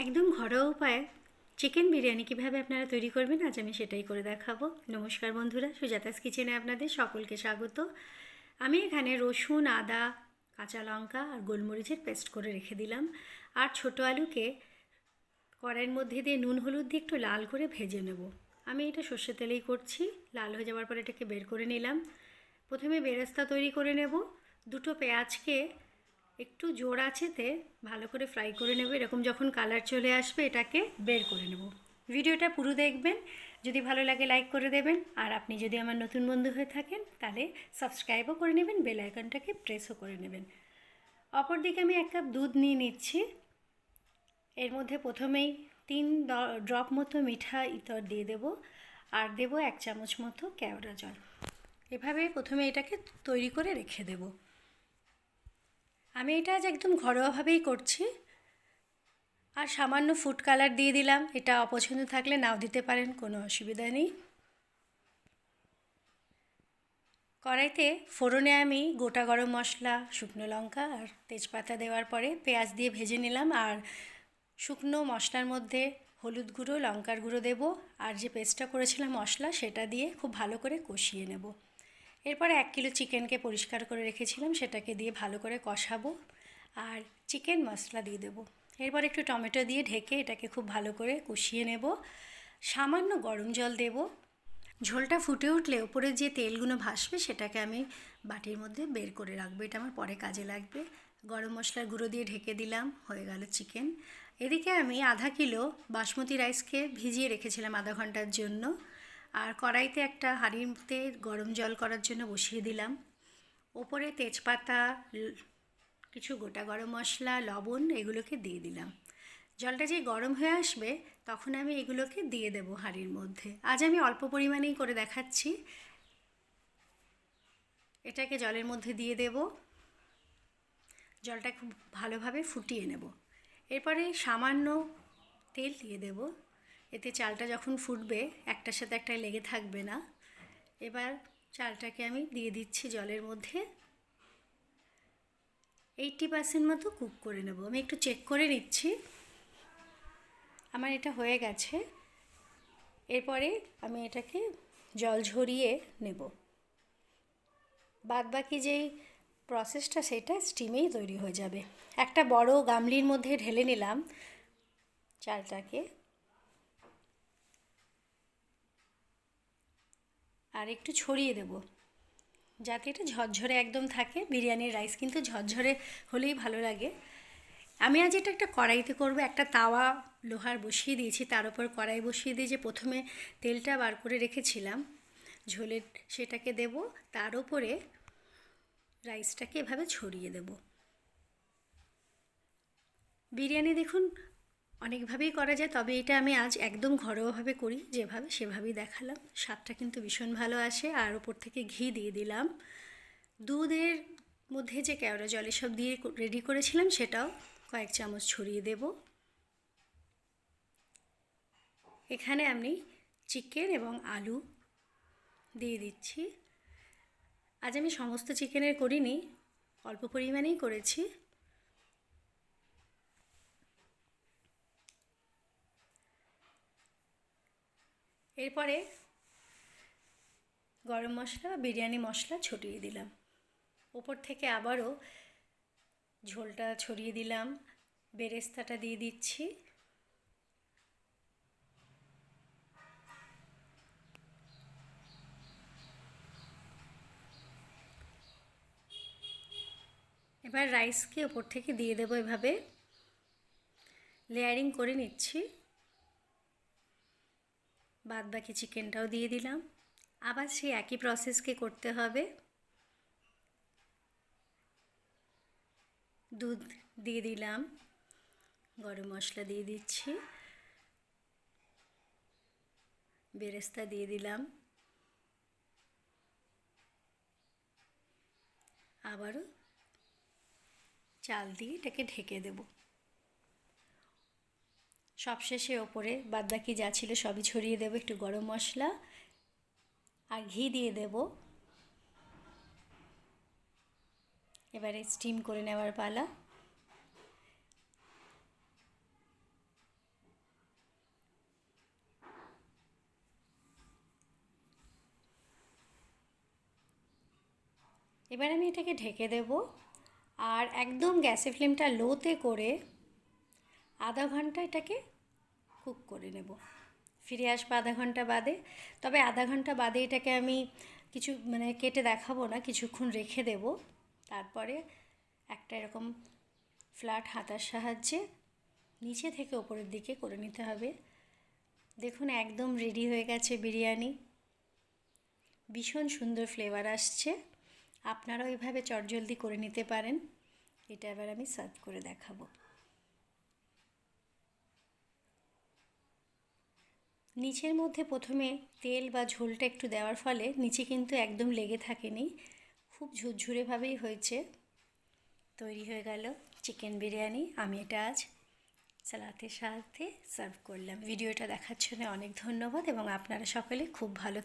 একদম ঘরোয়া উপায়ে চিকেন বিরিয়ানি কীভাবে আপনারা তৈরি করবেন আজ আমি সেটাই করে দেখাবো। নমস্কার বন্ধুরা, সুজাতাস কিচেনে আপনাদের সকলকে স্বাগত। আমি এখানে রসুন, আদা, কাঁচা লঙ্কা আর গোলমরিচের পেস্ট করে রেখে দিলাম। আর ছোটো আলুকে কড়াইয়ের মধ্যে দিয়ে নুন, হলুদ দিয়ে একটু লাল করে ভেজে নেব। আমি এটা সর্ষে তেলেই করছি, লাল হয়ে যাওয়ার পর এটাকে বের করে নিলাম। প্রথমে বেরেস্তা তৈরি করে নেব। দুটো পেঁয়াজকে একটু জোর আছেতে ভালো করে ফ্রাই করে নেব। এরকম যখন কালার চলে আসবে এটাকে বের করে নেব। ভিডিওটা পুরো দেখবেন। যদি ভালো লাগে লাইক করে দেবেন। আর আপনি যদি আমার নতুন বন্ধু হয়ে থাকেন, তাহলে সাবস্ক্রাইবও করে নেবেন বেল আইকনটাকে প্রেসও করে নেবেন। অপরদিকে আমি এক কাপ দুধ নিয়ে নিচ্ছি। এর মধ্যে প্রথমেই তিন ড্রপ মতো মিঠা ইতর দিয়ে দেব। আর দেব এক চামচ মতো কেওড়া জল। এভাবে প্রথমে এটাকে তৈরি করে রেখে দেবো। আমি এটা আজ একদম ঘরোয়াভাবেই করছি। আর সামান্য ফুড কালার দিয়ে দিলাম। এটা অপছন্দ থাকলে নাও দিতে পারেন, কোনো অসুবিধা নেই। কড়াইতে ফোড়নে আমি গোটা গরম মশলা, শুকনো লঙ্কা আর তেজপাতা দেওয়ার পরে পেঁয়াজ দিয়ে ভেজে নিলাম। আর শুকনো মশলার মধ্যে হলুদ গুঁড়ো, লঙ্কার গুঁড়ো দেবো। আর যে পেস্টটা করেছিলাম মশলা, সেটা দিয়ে খুব ভালো করে কষিয়ে নেব। এরপরে এক কিলো চিকেনকে পরিষ্কার করে রেখেছিলাম, সেটাকে দিয়ে ভালো করে কষাবো আর চিকেন মশলা দিয়ে দেবো। এরপর একটু টমেটো দিয়ে ঢেকে এটাকে খুব ভালো করে কষিয়ে নেব। সামান্য গরম জল দেব। ঝোলটা ফুটে উঠলে ওপরে যে তেলগুলো ভাসবে, সেটাকে আমি বাটির মধ্যে বের করে রাখব। এটা আমার পরে কাজে লাগবে। গরম মশলার গুঁড়ো দিয়ে ঢেকে দিলাম, হয়ে গেল চিকেন। এদিকে আমি আধা কিলো বাসমতি রাইসকে ভিজিয়ে রেখেছিলাম আধা ঘণ্টার জন্য। আর কড়াইতে একটা হাঁড়িতে গরম জল করার জন্য বসিয়ে দিলাম। ওপরে তেজপাতা কিছু গোটা গরম মশলা, লবণ এগুলোকে দিয়ে দিলাম। জলটা যে গরম হয়ে আসবে, তখন আমি এগুলোকে দিয়ে দেব হাঁড়ির মধ্যে। আজ আমি অল্প পরিমাণেই করে দেখাচ্ছি। এটাকে জলের মধ্যে দিয়ে দেব। জলটা খুব ভালোভাবে ফুটিয়ে নেব। এরপরে সামান্য তেল দিয়ে দেব। এতে চালটা যখন ফুটবে, একটার সাথে একটা লেগে থাকবে না। এবার চালটাকে আমি দিয়ে দিচ্ছি জলের মধ্যে। এইটটি পার্সেন্ট মতো কুক করে নেব। আমি একটু চেক করে নিচ্ছি। আমার এটা হয়ে গেছে। এরপরে আমি এটাকে জল ঝরিয়ে নেব। বাদ বাকি যেই প্রসেসটা সেটা স্টিমেই তৈরি হয়ে যাবে। একটা বড় গামলির মধ্যে ঢেলে নিলাম চালটাকে। আর একটু ছড়িয়ে দেব। যাতে এটা ঝরঝরে একদম থাকে, বিরিয়ানির রাইস কিন্তু ঝরঝরে হলেই ভালো লাগে। আমি আজ এটা একটা কড়াইতে করব, একটা তাওয়া লোহার বসিয়ে দিয়েছি, তার উপর কড়াই বসিয়ে দিয়ে যে প্রথমে তেলটা বার করে রেখেছিলাম ঝোলের সেটাকে দেব, তার উপরে রাইসটাকে এভাবে ছড়িয়ে দেব। বিরিয়ানি দেখুন অনেকভাবেই করা যায়, তবে এটা আমি আজ একদম ঘরোয়াভাবে করি, যেভাবে সেভাবেই দেখালাম। স্বাদটা কিন্তু ভীষণ ভালো আসে, আর ওপর থেকে ঘি দিয়ে দিলাম। দুধের মধ্যে যে কেওড়া জল এসব দিয়ে রেডি করেছিলাম, সেটাও কয়েক চামচ ছড়িয়ে দেব। এখানে আমি চিকেন এবং আলু দিয়ে দিচ্ছি। আজ আমি সমস্ত চিকেনের করিনি, অল্প পরিমাণেই করেছি। এরপরে গরম মশলা বা বিরিয়ানি মশলা ছড়িয়ে দিলাম। ওপর থেকে আবারও ঝোলটা ছড়িয়ে দিলাম। বেরেস্তাটা দিয়ে দিচ্ছি। এবার রাইসকে ওপর থেকে দিয়ে দেবো এভাবে। লেয়ারিং করে নিচ্ছি। বাদ বাকি চিকেনটাও দিয়ে দিলাম। আবার সেই একই প্রসেসকে করতে হবে। দুধ দিয়ে দিলাম। গরম মশলা দিয়ে দিচ্ছি। বেরেস্তা দিয়ে দিলাম। আবারও চাল দিয়ে এটাকে ঢেকে দেবো। সবশেষে ওপরে বাদবাকি যা ছিল সবই ছড়িয়ে দেবো, একটু গরম মশলা আর ঘি দিয়ে দেব। এবারে স্টিম করে নেওয়ার পালা। এবার আমি এটাকে ঢেকে দেব। আর একদম গ্যাসের ফ্লেমটা লোতে করে আধা ঘণ্টা এটাকে কুক করে নেব। ফিরে আসব আধা ঘণ্টা বাদে। তবে আধা ঘণ্টা বাদে এটাকে আমি কিছু মানে কেটে দেখাবো না, কিছুক্ষণ রেখে দেব। তারপরে একটা এরকম ফ্ল্যাট হাতার সাহায্যে নিচে থেকে ওপরের দিকে করে নিতে হবে। দেখুন একদম রেডি হয়ে গেছে বিরিয়ানি। ভীষণ সুন্দর ফ্লেভার আসছে। আপনারাও এইভাবে চটজলদি করে নিতে পারেন। এটা এবার আমি সার্ভ করে দেখাবো। নিচের মধ্যে প্রথমে তেল বা ঝোলটা একটু দেওয়ার ফলে নিচে কিন্তু একদম লেগে থাকেনি। খুব ঝুরঝুরেভাবেই হয়েছে। তৈরি হয়ে গেল চিকেন বিরিয়ানি। আমি এটা আজ সালাতের সাথে সার্ভ করলাম। ভিডিওটা দেখার জন্য অনেক ধন্যবাদ এবং আপনারা সকলে খুব ভালো